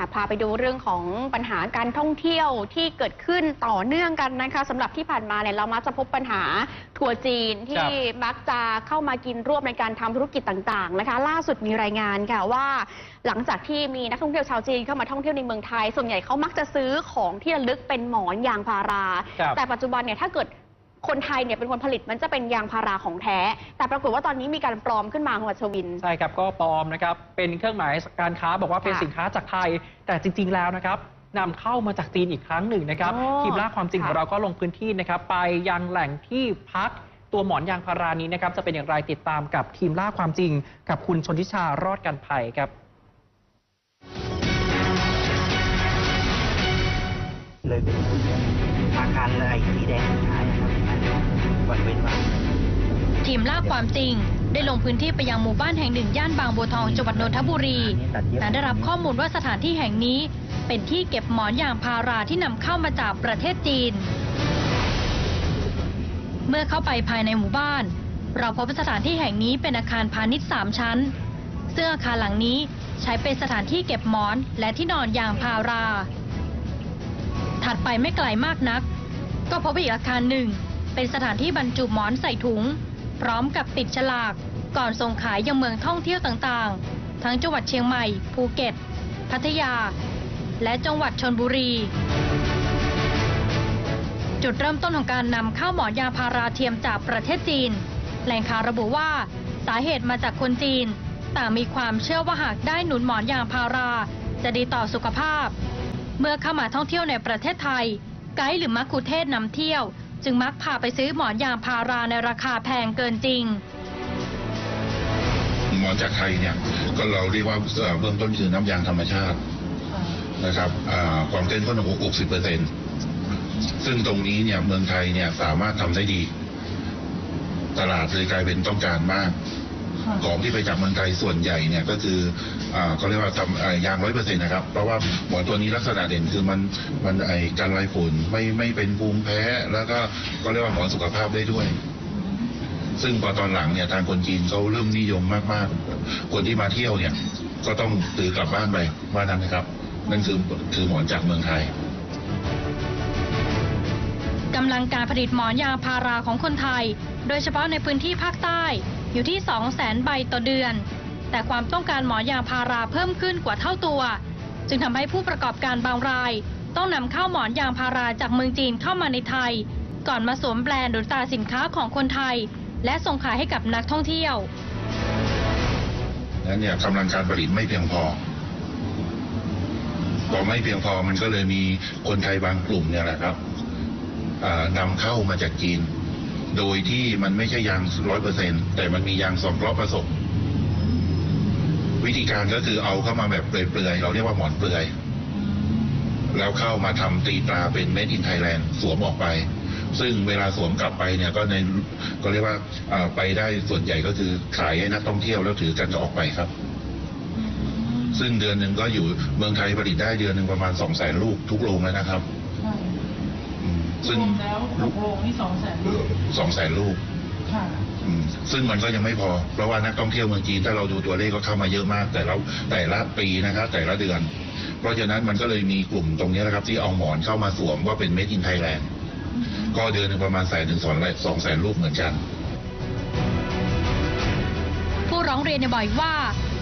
อะพาไปดูเรื่องของปัญหาการท่องเที่ยวที่เกิดขึ้นต่อเนื่องกันนะคะสำหรับที่ผ่านมาเนี่ยเรามักจะพบปัญหาทัวร์จีนที่มักจะเข้ามากินร่วมในการทำธุรกิจต่างๆนะคะ ล่าสุดมีรายงานค่ะว่า หลังจากที่มีนักท่องเที่ยวชาวจีนเข้ามาท่องเที่ยวในเมืองไทย ส่วนใหญ่เขามักจะซื้อของที่ระลึกเป็นหมอนยางพาราครับแต่ปัจจุบันเนี่ยถ้าเกิด คนไทยเนี่ยเป็นคนผลิตมันจะเป็นยางพาราของแท้ แต่ปรากฏว่าตอนนี้มีการปลอมขึ้นมาคุณวัชวิน ใช่ครับก็ปลอมนะครับเป็นเครื่องหมายการค้าบอกว่าเป็นค่ะสินค้าจากไทย แต่จริง ๆ แล้วนะครับนำเข้ามาจากจีนอีกครั้งหนึ่งนะครับโอ้ทีมล่าความจริงค่ะของเราก็ลงพื้นที่นะครับไปยังแหล่งที่พักตัวหมอนยางพารานี้นะครับจะเป็นอย่างไรติดตามกับทีมล่าความจริง กับคุณชนทิชารอดกันภัยครับ เลยเป็นอาการอะไรสีแดงหา ยครับบริเวณบ้านทีมล่าความจริง ได้ลงพื้นที่ไปยังหมู่บ้านแห่งหนึ่งย่านบางบัวทองจังหวัดนนทบุรีและได้รับข้อมูลว่าสถานที่แห่งนี้ เป็นที่เก็บหมอนยางพาราที่นำเข้ามาจากประเทศจีน เมื่อเข้าไปภายในหมู่บ้าน เราพบว่าสถานที่แห่งนี้เป็นอาคารพาณิชย์สามชั้น ซึ่งอาคารหลังนี้ใช้เป็นสถานที่เก็บหมอนและที่นอนยางพารา ถัดไปไม่ไกลมากนัก ก็พบอีกอาคารหนึ่ง เป็นสถานที่บรรจุหมอนใส่ถุง พร้อมกับติดฉลาก ก่อนส่งขายยังเมืองท่องเที่ยวต่างๆ ทั้งจังหวัดเชียงใหม่ ภูเก็ต พัทยา และจังหวัดชนบุรี จุดเริ่มต้นของการนำเข้าหมอนยางพาราเทียมจากประเทศจีน แหล่งข่าวระบุว่าสาเหตุมาจากคนจีน ต่างมีความเชื่อว่าหากได้หนุนหมอนยางพารา จะดีต่อสุขภาพ เมื่อเข้ามาท่องเที่ยวในประเทศไทย ไกด์หรือมักคุเทศนำเที่ยว จึงมักพาไปซื้อหมอนยางพาราในราคาแพงเกินจริง หมอนจากไทยเนี่ยก็เราเรียกว่าเบื้องต้นคือน้ำยางธรรมชาตินะครับความเข้มข้นของ60เปอร์เซ็นซึ่งตรงนี้เนี่ยเมืองไทยเนี่ยสามารถทำได้ดี ตลาดเลยกลายเป็นต้องการมาก ของที่ไปจากเมืองไทยส่วนใหญ่เนี่ยก็คืออ่าเขาเรียกว่าทำอ่ายางร้อยเปอร์เซ็นต์นะครับ เพราะว่าหมอนตัวนี้ลักษณะเด่นคือมันมันไอกันไรฝุ่นไม่ไม่เป็นภูมิแพ้ แล้วก็ก็เรียกว่าหมอนสุขภาพได้ด้วยซึ่งพอตอนหลังเนี่ยทางคนจีนเขาเริ่มนิยมมากๆ คนที่มาเที่ยวเนี่ย ก็ต้องซื้อกลับบ้านไปว่านั้นนะครับ นั่นคือคือหมอนจากเมืองไทย กำลังการผลิตหมอนยางพาราของคนไทย โดยเฉพาะในพื้นที่ภาคใต้อยู่ที่ 2 0 0แสนใบต่อเดือน แต่ความต้องการหมอนยางพาราเพิ่มขึ้นกว่าเท่าตัว จึงทำให้ผู้ประกอบการบางราย ต้องนำเข้าหมอนยางพาราจากเมืองจีนเข้ามาในไทย ก่อนมาสวมแบรนด์หรือตราสินค้าของคนไทย และส่งขายให้กับนักท่องเที่ยวนั้นเนี่ยกำลังการผลิตไม่เพียงพอพอไม่เพียงพอมันก็เลยมีคนไทยบางกลุ่มเนี่ยแหละครับ อ่านำเข้ามาจากจีน โดยที่มันไม่ใช่ยางร้อยเปอร์เซ็นแต่มันมียางสองเคราะห์ผสม วิธีการก็คือเอาเข้ามาแบบเปลือยๆเราเรียกว่าหมอนเปลือยแล้วเข้ามาทำตีตราเป็น made in Thailand สวมออกไป ซึ่งเวลาสวมกลับไปเนี่ยก็ในก็เรียกว่าอ่าไปได้ส่วนใหญ่ก็คือขายให้นักท่องเที่ยวแล้วถือกันจะออกไปครับ ซึ่งเดือนหนึ่งก็อยู่เมืองไทยผลิตได้เดือนหนึ่งประมาณสองแสนลูกทุกโรงแล้วนะครับ อืมรซึ่งวมแล้วหกโรงนี่สองแสนลูกสองแสนลูกค่ะ อืมซึ่งมันก็ยังไม่พอ เพราะว่านักท่องเที่ยวเมืองจีนถ้าเราดูตัวเลขก็เข้ามาเยอะมาก แต่ละแต่ละปีนะครับ แต่ละเดือน เพราะฉะนั้นมันก็เลยมีกลุ่มตรงนี้นะครับ ที่เอาหมอนเข้ามาสวมว่าเป็น made in Thailand ก็เดือนหนึ่งประมาณแสนถึงสองสองแสนลูกเหมือนกัน ผู้ร้องเรียนเนี่ยบอกอีกว่า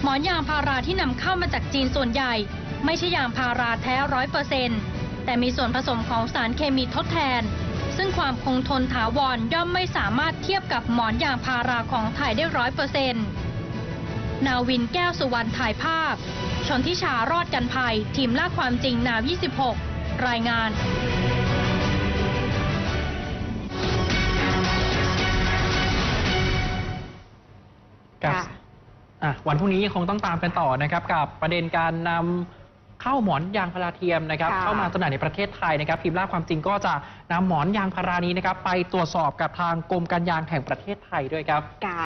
หมอนยางพาราที่นำเข้ามาจากจีนส่วนใหญ่ ไม่ใช่ยางพาราแท้ร้อยเปอร์เซ็น แต่มีส่วนผสมของสารเคมีทดแทน ซึ่งความคงทนถาวรย่อมไม่สามารถเทียบกับหมอนยางพาราของไทยได้ร้อยเปอร์เซ็นนาวินแก้วสุวรรณถ่ายภาพ ชนทิชารอดกันภัย ทีมล่าความจริงนาว 26 รายงานกับค่ะอะวันพรุ่งนี้ยังคงต้องตามกันต่อนะครับ กับประเด็นการนำเข้าหมอนยางพาราเทียมนะครับค่ะเข้ามาจำหน่ายในประเทศไทยนะครับทีมล่าความจริงก็จะนำหมอนยางพารานี้นะครับไปตรวจสอบกับทางกรมการยางแห่งประเทศไทยด้วยครับกา